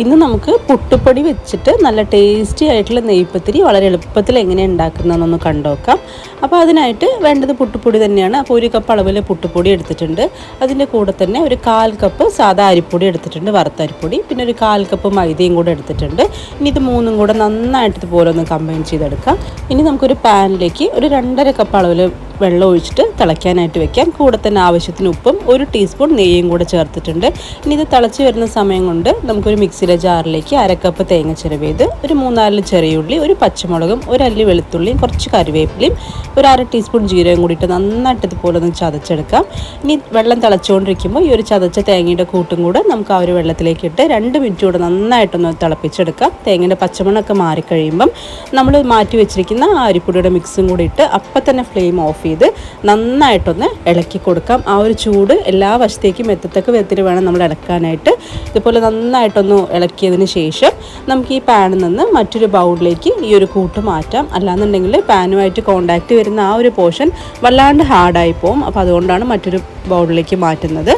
ഇന്ന് നമുക്ക് പുട്ടുപൊടി വെച്ചിട്ട് നല്ല ടേസ്റ്റി ആയിട്ടുള്ള നെയ്പ്പത്തിരി വളരെ എളുപ്പത്തിൽ എങ്ങനെ ഉണ്ടാക്കുന്നതെന്നൊന്ന് കണ്ടുനോക്കാം അപ്പോൾ അതിനായിട്ട് വേണ്ടത് പുട്ടുപൊടി തന്നെയാണ്. അപ്പോൾ ഒരു കപ്പ് അളവിൽ പുട്ടുപൊടി എടുത്തിട്ടുണ്ട്. അതിന്റെ കൂടെ തന്നെ ഒരു കാൽ കപ്പ് സാധാ അരിപ്പൊടി എടുത്തിട്ടുണ്ട് വറുത്ത അരിപ്പൊടി പിന്നെ ഒരു കാൽ കപ്പ് മൈദയും കൂടെ എടുത്തിട്ടുണ്ട്. ഇനി ഇത് മൂന്നും കൂടെ നന്നായിട്ട് ഇതുപോലെ ഒന്ന് കമ്പൈൻ ചെയ്തെടുക്കാം. ഇനി നമുക്കൊരു പാനിലേക്ക് ഒരു രണ്ടര കപ്പ് അളവിൽ വെള്ളം ഒഴിച്ചിട്ട് തിളയ്ക്കാനായിട്ട് വെക്കാം. കൂടെ തന്നെ ആവശ്യത്തിന് ഉപ്പും ഒരു ടീസ്പൂൺ നെയ്യും കൂടെ ചേർത്തിട്ടുണ്ട്. ഇനി ഇത് തിളച്ച് വരുന്ന സമയം കൊണ്ട് നമുക്കൊരു മിക്സിയിലെ ജാറിലേക്ക് അരക്കപ്പ് തേങ്ങ ചിരവിയത് ഒരു മൂന്നാൽ ചെറിയുള്ളി ഒരു പച്ചമുളകും ഒരു അല്ലി വെളുത്തുള്ളിയും കുറച്ച് കറിവേപ്പിലയും ഒരു അര ടീസ്പൂൺ ജീരകം കൂടിയിട്ട് നന്നായിട്ട് ഇതുപോലെ ഒന്ന് ചതച്ചെടുക്കാം. ഇനി വെള്ളം തിളച്ചുകൊണ്ടിരിക്കുമ്പോൾ ഈ ഒരു ചതച്ച തേങ്ങയുടെ കൂട്ടും കൂടെ നമുക്ക് ആ ഒരു വെള്ളത്തിലേക്ക് ഇട്ട് രണ്ട് മിനിറ്റ് കൂടെ നന്നായിട്ടൊന്ന് തിളപ്പിച്ചെടുക്കാം. തേങ്ങയുടെ പച്ചമണമൊക്കെ മാറിക്കഴിയുമ്പം നമ്മൾ മാറ്റി വെച്ചിരിക്കുന്ന ആ അരിപ്പൊടിയുടെ മിക്സും കൂടി ഇട്ട് അപ്പം തന്നെ ഫ്ലെയിം ഓഫ് ചെയ്ത് നന്നായിട്ടൊന്ന് ഇളക്കി കൊടുക്കാം. ആ ഒരു ചൂട് എല്ലാ വശത്തേക്കും എത്തത്തക്ക വിധത്തിൽ വേണം നമ്മൾ ഇളക്കാനായിട്ട്. ഇതുപോലെ നന്നായിട്ടൊന്ന് ഇളക്കിയതിന് ശേഷം നമുക്ക് ഈ പാനിൽ നിന്ന് മറ്റൊരു ബൗളിലേക്ക് ഈ ഒരു കൂട്ട് മാറ്റാം. അല്ലാന്നുണ്ടെങ്കിൽ പാനുമായിട്ട് കോണ്ടാക്റ്റ് വരുന്ന ആ ഒരു പോർഷൻ വല്ലാണ്ട് ഹാർഡായി പോകും അപ്പോൾ അതുകൊണ്ടാണ് മറ്റൊരു ബൗളിലേക്ക് മാറ്റുന്നത്.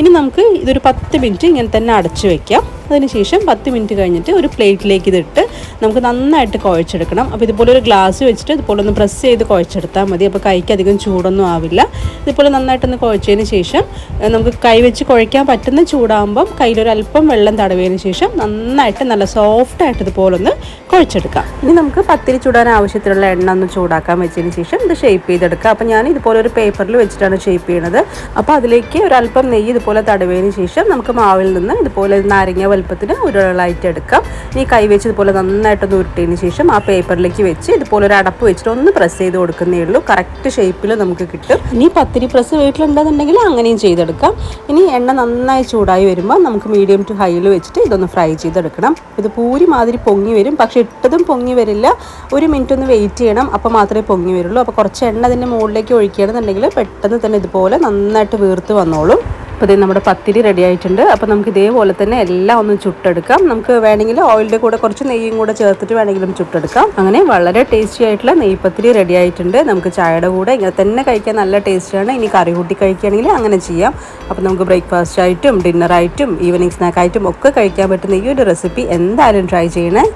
ഇനി നമുക്ക് ഇതൊരു പത്ത് മിനിറ്റ് ഇങ്ങനെ തന്നെ അടച്ചു വെക്കാം. അതിനുശേഷം പത്ത് മിനിറ്റ് കഴിഞ്ഞിട്ട് ഒരു പ്ലേറ്റിലേക്ക് ഇതിട്ട് നമുക്ക് നന്നായിട്ട് കുഴച്ചെടുക്കണം. അപ്പോൾ ഇതുപോലെ ഒരു ഗ്ലാസ് വെച്ചിട്ട് ഇതുപോലെ ഒന്ന് പ്രസ് ചെയ്ത് കുഴച്ചെടുത്താൽ മതി. അപ്പോൾ കൈക്ക് അധികം ചൂടൊന്നും ആവില്ല. ഇതുപോലെ നന്നായിട്ടൊന്ന് കുഴച്ചതിന് ശേഷം നമുക്ക് കൈ വെച്ച് കുഴയ്ക്കാൻ പറ്റുന്ന ചൂടാകുമ്പം കയ്യിലൊരു അല്പം വെള്ളം തടവിയതിന് ശേഷം നന്നായിട്ട് നല്ല സോഫ്റ്റായിട്ട് ഇതുപോലെ ഒന്ന് കുഴച്ചെടുക്കാം. ഇനി നമുക്ക് പത്തിരി ചൂടാൻ ആവശ്യത്തിലുള്ള എണ്ണ ഒന്ന് ചൂടാക്കാൻ വെച്ചതിന് ശേഷം ഇത് ഷേപ്പ് ചെയ്തെടുക്കുക അപ്പോൾ ഞാൻ ഇതുപോലെ ഒരു പേപ്പറിൽ വെച്ചിട്ടാണ് ഷേപ്പ് ചെയ്യുന്നത് അപ്പോൾ അതിലേക്ക് ഒരു അല്പം നെയ്യ് ഇതുപോലെ തടവിയതിന് ശേഷം നമുക്ക് മാവിൽ നിന്ന് ഇതുപോലെ നാരങ്ങ വലുപ്പത്തിന് ഉരുളായിട്ട് എടുക്കാം. ഈ കൈ വെച്ച് ഇതുപോലെ നന്നായിട്ടൊന്ന് ഉരുട്ടിയതിന് ശേഷം ആ പേപ്പറിലേക്ക് വെച്ച് ഇതുപോലെ ഒരു അടപ്പ് വെച്ചിട്ട് ഒന്ന് പ്രസ് ചെയ്ത് കൊടുക്കുന്നേ ഉള്ളൂ. കറക്റ്റ് ഷേപ്പിൽ നമുക്ക് കിട്ടും. ഇനി പത്തിരി പ്രസ് വീട്ടിലുണ്ടെന്നുണ്ടെങ്കിൽ അങ്ങനെയും ചെയ്തെടുക്കാം. ഇനി എണ്ണ നന്നായി ചൂടായി വരുമ്പോൾ നമുക്ക് മീഡിയം ടു ഹൈയിൽ വെച്ചിട്ട് ഇതൊന്ന് ഫ്രൈ ചെയ്തെടുക്കണം. ഇത് പൂരി മാതിരി പൊങ്ങി വരും. പക്ഷേ ഇട്ടതും പൊങ്ങി വരില്ല. ഒരു മിനിറ്റ് ഒന്ന് വെയിറ്റ് ചെയ്യണം. അപ്പോൾ മാത്രമേ പൊങ്ങി വരുള്ളൂ. അപ്പോൾ കുറച്ച് എണ്ണ അതിന്റെ മുകളിലേക്ക് ഒഴിക്കുകയാണെന്നുണ്ടെങ്കിൽ പെട്ടെന്ന് തന്നെ ഇതുപോലെ നന്നായിട്ട് വീർത്ത് വന്നോളും. അപ്പോൾ ഇത് നമ്മുടെ പത്തിരി റെഡി ആയിട്ടുണ്ട്. അപ്പോൾ നമുക്ക് ഇതേപോലെ തന്നെ എല്ലാം ഒന്ന് ചുട്ടെടുക്കാം. നമുക്ക് വേണമെങ്കിൽ ഓയിലിന്റെ കൂടെ കുറച്ച് നെയ്യും കൂടെ ചേർത്തിട്ട് വേണമെങ്കിലും ചുട്ടെടുക്കാം. അങ്ങനെ വളരെ ടേസ്റ്റി ആയിട്ടുള്ള നെയ്പത്തിരി റെഡി ആയിട്ടുണ്ട്. നമുക്ക് ചായയുടെ കൂടെ ഇങ്ങനെ തന്നെ കഴിക്കാൻ നല്ല ടേസ്റ്റിയാണ് ഇനി കറി കൂട്ടി കഴിക്കുകയാണെങ്കിൽ അങ്ങനെ ചെയ്യാം. അപ്പോൾ നമുക്ക് ബ്രേക്ക്ഫാസ്റ്റ് ആയിട്ടും ഡിന്നറായിട്ടും ഈവനിങ് സ്നാക്കായിട്ടും ഒക്കെ കഴിക്കാൻ പറ്റുന്ന ഈ ഒരു റെസിപ്പി എന്തായാലും ട്രൈ ചെയ്യണേ.